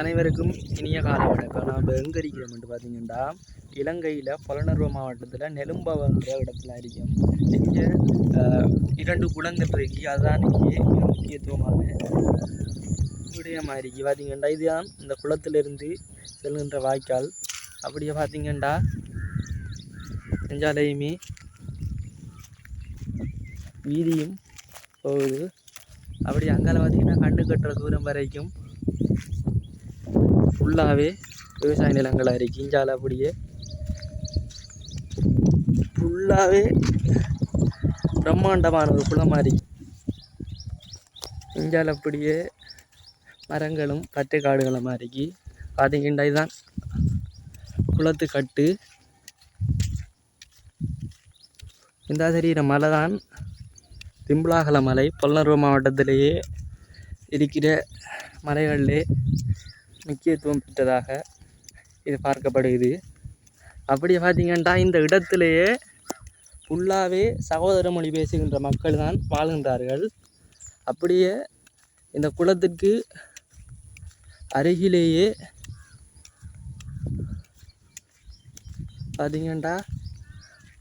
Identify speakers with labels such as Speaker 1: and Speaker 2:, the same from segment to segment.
Speaker 1: அனைவருக்கும் இனிய காலை வணக்கம். நாம் இப்போ எங்கே இருக்கிறோம்னு பார்த்தீங்கன்னா இலங்கையில் புலனர்வ மாவட்டத்தில் நெலும்பவன்ற இடத்துல இருக்கும் இங்கே இரண்டு குளங்கள் இருக்கு அதுதான் இங்கே மிக முக்கியத்துவமான விடயமாக இருக்கு பார்த்தீங்கன்னா இதுதான் இந்த குளத்திலிருந்து செல்கின்ற வாய்க்கால். அப்படியே பார்த்தீங்கன்னா நெஞ்சாலையுமே வீதியும் போகுது. அப்படி அங்கே பார்த்தீங்கன்னா கண்டு கட்டுற தூரம் வரைக்கும் ஃபுல்லாகவே விவசாய நிலங்களாக இருக்குது இஞ்சால அப்படியே ஃபுல்லாகவே பிரம்மாண்டமான ஒரு குளமாக இருக்கு இஞ்சால அப்படியே மரங்களும் பச்சை காடுகளுமா இருக்கு பார்த்தீங்கன்னா இதுதான் குளத்து கட்டு. இந்த தெரிகிற மலை தான் திம்புலாகல மலை. பொல்லனர்வ மாவட்டத்திலேயே இருக்கிற மலைகளிலே முக்கியத்துவம் பெற்றதாக இது பார்க்கப்படுகிறது. அப்படியே பார்த்தீங்கன்னா இந்த இடத்திலேயே ஃபுல்லாகவே சகோதர மொழி பேசுகின்ற மக்கள் தான் வாழ்கின்றார்கள். அப்படியே இந்த குளத்திற்கு அருகிலேயே பார்த்தீங்கன்னா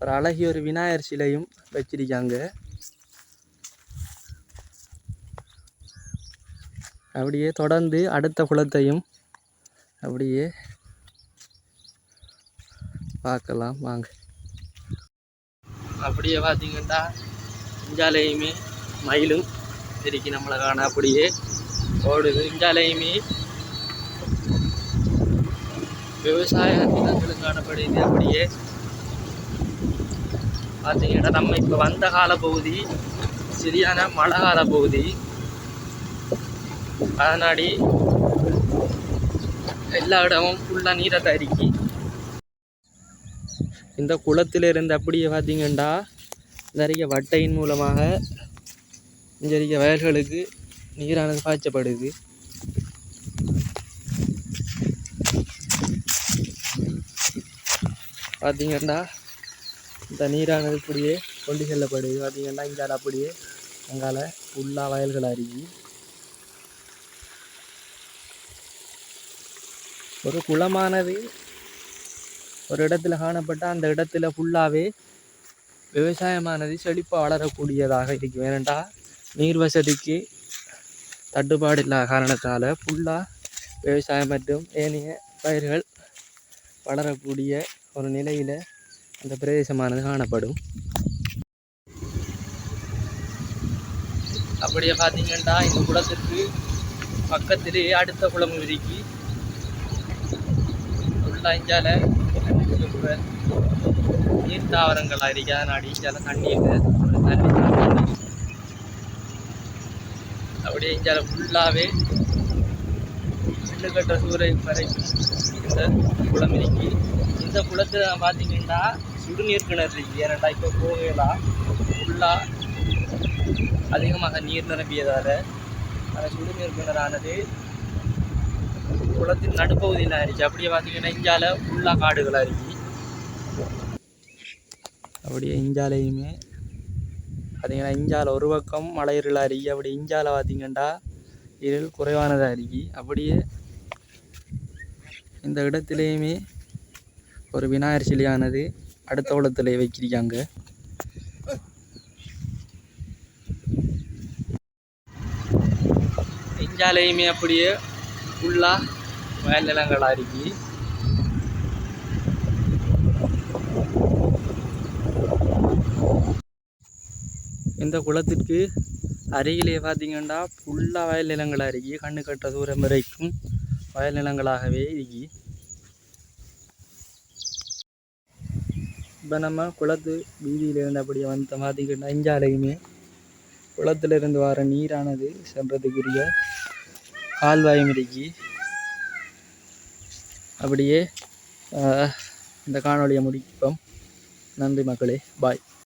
Speaker 1: ஒரு அழகிய ஒரு விநாயகர் சிலையும் வச்சிருக்காங்க. அப்படியே தொடர்ந்து அடுத்த குளத்தையும் அப்படியே பார்க்கலாம் வாங்க. அப்படியே பார்த்தீங்கன்னா இஞ்சாலையுமே மயிலும் திருக்கி நம்மளை காண அப்படியே ஓடுது. இஞ்சாலையுமே விவசாய நிலங்களும் காணப்படுது அப்படியே. பார்த்தீங்கன்னா நம்ம இப்போ வந்த கால பகுதி சரியான மழை கால பகுதி அதனாடி எல்லா இடமும் ஃபுல்லாக நீரை தரிக்கி. இந்த குளத்திலிருந்து அப்படியே பார்த்தீங்கன்னா நிறைய வட்டையின் மூலமாக இங்கே வயல்களுக்கு நீரானது பாய்ச்சப்படுது. பார்த்தீங்கன்னா இந்த நீரானது இப்படியே கொண்டு செல்லப்படுது. பார்த்தீங்கன்னா இங்கால அப்படியே அங்கால ஃபுல்லாக வயல்கள் அருகி. ஒரு குளமானது. ஒரு இடத்துல காணப்பட்ட அந்த இடத்துல ஃபுல்லாகவே விவசாயமானது செழிப்பாக வளரக்கூடியதாக இருக்கும். ஏனென்றால் நீர் வசதிக்கு தட்டுப்பாடு இல்லாத காரணத்தால் ஃபுல்லாக விவசாயம் மற்றும் ஏனைய பயிர்கள் வளரக்கூடிய ஒரு நிலையில் அந்த பிரதேசமானது காணப்படும். அப்படியே பார்த்தீங்கன்னா இந்த குளத்திற்கு பக்கத்திலேயே அடுத்த குளம் இருக்கு ஃபுல்லாக இஞ்சால நீர் தாவரங்கள் இருக்கு அதனாடி இஞ்சால தண்ணி தண்ணி அப்படியே இஞ்சால ஃபுல்லாகவே கட்ட சூரிய வரைக்கும் இந்த குளம் இருக்கு. இந்த குளத்தை பார்த்தீங்கன்னா சுடுநீர் கிணறு இருக்கு. ஏன்னா இப்போ போகலாம் ஃபுல்லாக அதிகமாக நீர் நிரம்பியதால் அந்த சுடுநீர் கிணறானது குளத்தின் நடுப்பகுதியில் ஆயிடுச்சு அப்படியே பார்த்தீங்கன்னா இஞ்சால ஃபுல்லாக காடுகளாக இருக்கு. அப்படியே இஞ்சாலையுமே பார்த்தீங்கன்னா இஞ்சால ஒரு பக்கம் மலையிருளாக இருக்கு. அப்படி இஞ்சால பார்த்தீங்கன்னா இருள் குறைவானதாக இருக்கு. அப்படியே இந்த இடத்துலையுமே ஒரு விநாயகர் சிலையானது அடுத்த குளத்தில் வைக்கிருக்காங்க இஞ்சாலையுமே அப்படியே ஃபுல்லாக வயல் நிலங்களாக இருக்கு இந்த குளத்திற்கு அருகிலே பார்த்தீங்கன்னா ஃபுல்லாக வயல் நிலங்களாக இருக்கு கண்ணு கட்ட தூரம் வரைக்கும் வயல் நிலங்களாகவே இருக்கு. இப்போ நம்ம குளத்து வீதியில் இருந்தபடியே வந்து பார்த்திங்கன்னா இஞ்சாலையுமே குளத்திலிருந்து வர நீரானது சென்றதுக்குரிய கால்வாயும் இருக்கு. அப்படியே இந்த காணொலியை முடிப்போம். நன்றி மக்களே. பாய்